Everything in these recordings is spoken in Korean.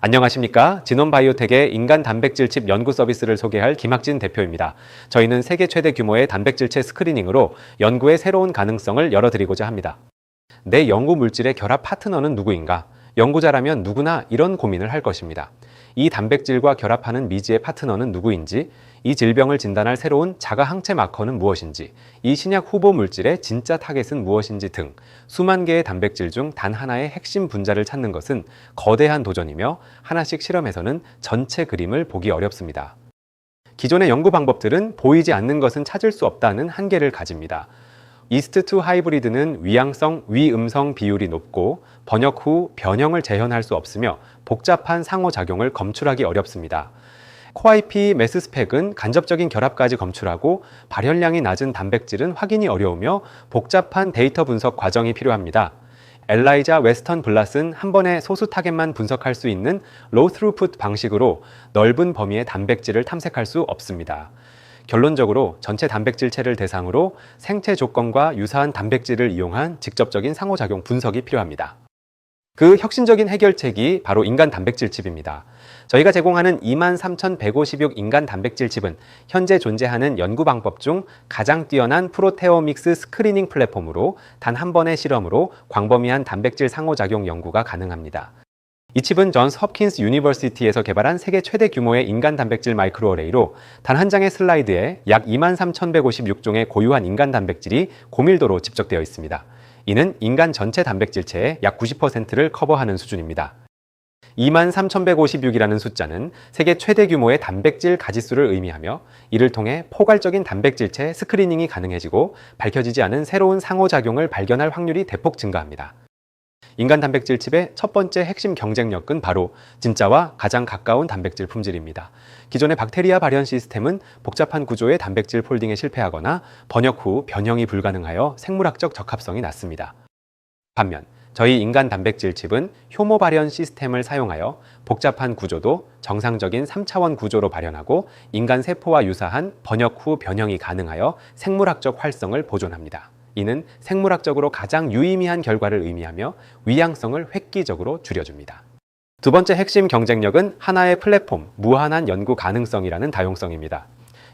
안녕하십니까. 진원바이오텍의 인간 단백질칩 연구 서비스를 소개할 김학진 대표입니다. 저희는 세계 최대 규모의 단백질체 스크리닝으로 연구의 새로운 가능성을 열어드리고자 합니다. 내 연구 물질의 결합 파트너는 누구인가? 연구자라면 누구나 이런 고민을 할 것입니다. 이 단백질과 결합하는 미지의 파트너는 누구인지, 이 질병을 진단할 새로운 자가 항체 마커는 무엇인지, 이 신약 후보 물질의 진짜 타겟은 무엇인지 등 수만 개의 단백질 중 단 하나의 핵심 분자를 찾는 것은 거대한 도전이며 하나씩 실험에서는 전체 그림을 보기 어렵습니다. 기존의 연구 방법들은 보이지 않는 것은 찾을 수 없다는 한계를 가집니다. 이스트2 하이브리드는 위양성, 위음성 비율이 높고 번역 후 변형을 재현할 수 없으며 복잡한 상호작용을 검출하기 어렵습니다. 코아이피 메스 스펙은 간접적인 결합까지 검출하고 발현량이 낮은 단백질은 확인이 어려우며 복잡한 데이터 분석 과정이 필요합니다. 엘라이자 웨스턴 블랏은 한 번에 소수 타겟만 분석할 수 있는 로우 트루풋 방식으로 넓은 범위의 단백질을 탐색할 수 없습니다. 결론적으로 전체 단백질체를 대상으로 생체 조건과 유사한 단백질을 이용한 직접적인 상호작용 분석이 필요합니다. 그 혁신적인 해결책이 바로 인간 단백질 칩입니다. 저희가 제공하는 23,156 인간 단백질 칩은 현재 존재하는 연구 방법 중 가장 뛰어난 프로테오믹스 스크리닝 플랫폼으로 단 한 번의 실험으로 광범위한 단백질 상호작용 연구가 가능합니다. 이 칩은 존스 홉킨스 유니버시티에서 개발한 세계 최대 규모의 인간 단백질 마이크로어레이로 단 한 장의 슬라이드에 약 23,156종의 고유한 인간 단백질이 고밀도로 집적되어 있습니다. 이는 인간 전체 단백질체의 약 90%를 커버하는 수준입니다. 23,156이라는 숫자는 세계 최대 규모의 단백질 가지수를 의미하며 이를 통해 포괄적인 단백질체 스크리닝이 가능해지고 밝혀지지 않은 새로운 상호작용을 발견할 확률이 대폭 증가합니다. 인간 단백질 칩의 첫 번째 핵심 경쟁력은 바로 진짜와 가장 가까운 단백질 품질입니다. 기존의 박테리아 발현 시스템은 복잡한 구조의 단백질 폴딩에 실패하거나 번역 후 변형이 불가능하여 생물학적 적합성이 낮습니다. 반면 저희 인간 단백질 칩은 효모 발현 시스템을 사용하여 복잡한 구조도 정상적인 3차원 구조로 발현하고 인간 세포와 유사한 번역 후 변형이 가능하여 생물학적 활성을 보존합니다. 이는 생물학적으로 가장 유의미한 결과를 의미하며 위양성을 획기적으로 줄여줍니다. 두 번째 핵심 경쟁력은 하나의 플랫폼, 무한한 연구 가능성이라는 다용성입니다.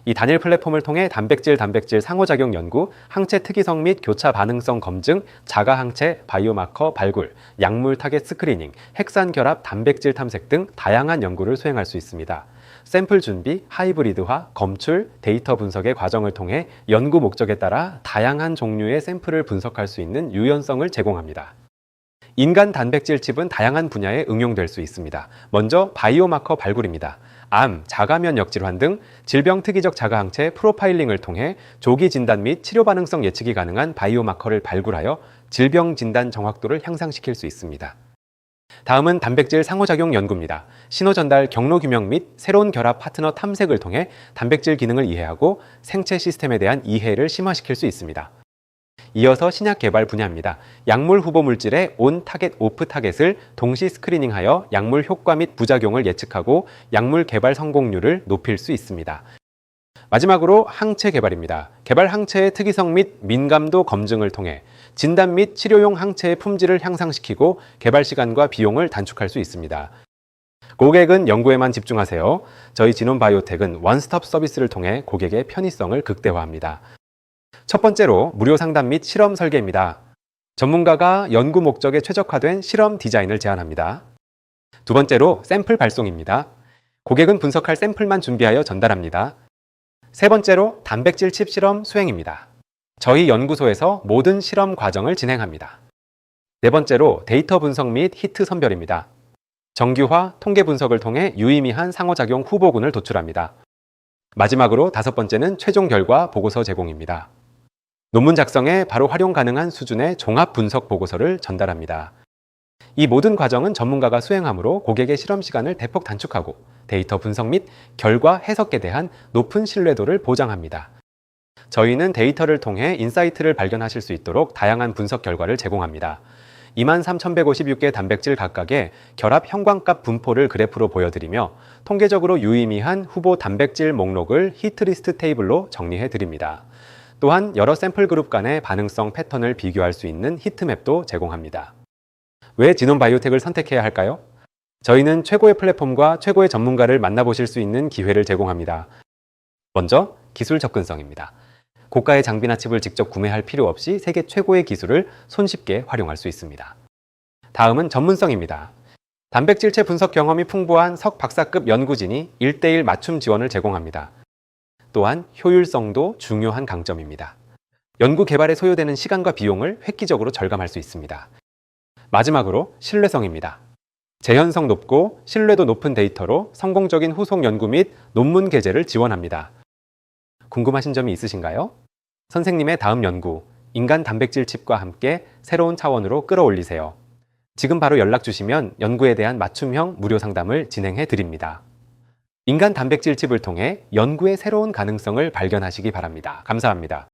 이 단일 플랫폼을 통해 단백질 단백질 상호작용 연구, 항체 특이성 및 교차 반응성 검증, 자가 항체, 바이오마커 발굴, 약물 타겟 스크리닝, 핵산 결합 단백질 탐색 등 다양한 연구를 수행할 수 있습니다. 샘플 준비, 하이브리드화, 검출, 데이터 분석의 과정을 통해 연구 목적에 따라 다양한 종류의 샘플을 분석할 수 있는 유연성을 제공합니다. 인간 단백질 칩은 다양한 분야에 응용될 수 있습니다. 먼저 바이오마커 발굴입니다. 암, 자가면 역 질환 등 질병 특이적 자가항체 프로파일링을 통해 조기 진단 및 치료 반응성 예측이 가능한 바이오마커를 발굴하여 질병 진단 정확도를 향상시킬 수 있습니다. 다음은 단백질 상호작용 연구입니다. 신호 전달 경로 규명 및 새로운 결합 파트너 탐색을 통해 단백질 기능을 이해하고 생체 시스템에 대한 이해를 심화시킬 수 있습니다. 이어서 신약 개발 분야입니다. 약물 후보 물질의 온 타겟 오프 타겟을 동시 스크리닝하여 약물 효과 및 부작용을 예측하고 약물 개발 성공률을 높일 수 있습니다. 마지막으로 항체 개발입니다. 개발 항체의 특이성 및 민감도 검증을 통해 진단 및 치료용 항체의 품질을 향상시키고 개발 시간과 비용을 단축할 수 있습니다. 고객은 연구에만 집중하세요. 저희 진원 바이오텍은 원스톱 서비스를 통해 고객의 편의성을 극대화합니다. 첫 번째로 무료 상담 및 실험 설계입니다. 전문가가 연구 목적에 최적화된 실험 디자인을 제안합니다. 두 번째로 샘플 발송입니다. 고객은 분석할 샘플만 준비하여 전달합니다. 세 번째로 단백질 칩 실험 수행입니다. 저희 연구소에서 모든 실험 과정을 진행합니다. 네 번째로 데이터 분석 및 히트 선별입니다. 정규화, 통계 분석을 통해 유의미한 상호작용 후보군을 도출합니다. 마지막으로 다섯 번째는 최종 결과 보고서 제공입니다. 논문 작성에 바로 활용 가능한 수준의 종합 분석 보고서를 전달합니다. 이 모든 과정은 전문가가 수행하므로 고객의 실험 시간을 대폭 단축하고 데이터 분석 및 결과 해석에 대한 높은 신뢰도를 보장합니다. 저희는 데이터를 통해 인사이트를 발견하실 수 있도록 다양한 분석 결과를 제공합니다. 23,156개 단백질 각각의 결합 형광값 분포를 그래프로 보여드리며 통계적으로 유의미한 후보 단백질 목록을 히트리스트 테이블로 정리해 드립니다. 또한 여러 샘플 그룹 간의 반응성 패턴을 비교할 수 있는 히트맵도 제공합니다. 왜 진원 바이오텍을 선택해야 할까요? 저희는 최고의 플랫폼과 최고의 전문가를 만나보실 수 있는 기회를 제공합니다. 먼저 기술 접근성입니다. 고가의 장비나 칩을 직접 구매할 필요 없이 세계 최고의 기술을 손쉽게 활용할 수 있습니다. 다음은 전문성입니다. 단백질체 분석 경험이 풍부한 석 박사급 연구진이 1대1 맞춤 지원을 제공합니다. 또한 효율성도 중요한 강점입니다. 연구 개발에 소요되는 시간과 비용을 획기적으로 절감할 수 있습니다. 마지막으로 신뢰성입니다. 재현성 높고 신뢰도 높은 데이터로 성공적인 후속 연구 및 논문 게재를 지원합니다. 궁금하신 점이 있으신가요? 선생님의 다음 연구, 인간 단백질 칩과 함께 새로운 차원으로 끌어올리세요. 지금 바로 연락 주시면 연구에 대한 맞춤형 무료 상담을 진행해 드립니다. 인간 단백질 칩을 통해 연구의 새로운 가능성을 발견하시기 바랍니다. 감사합니다.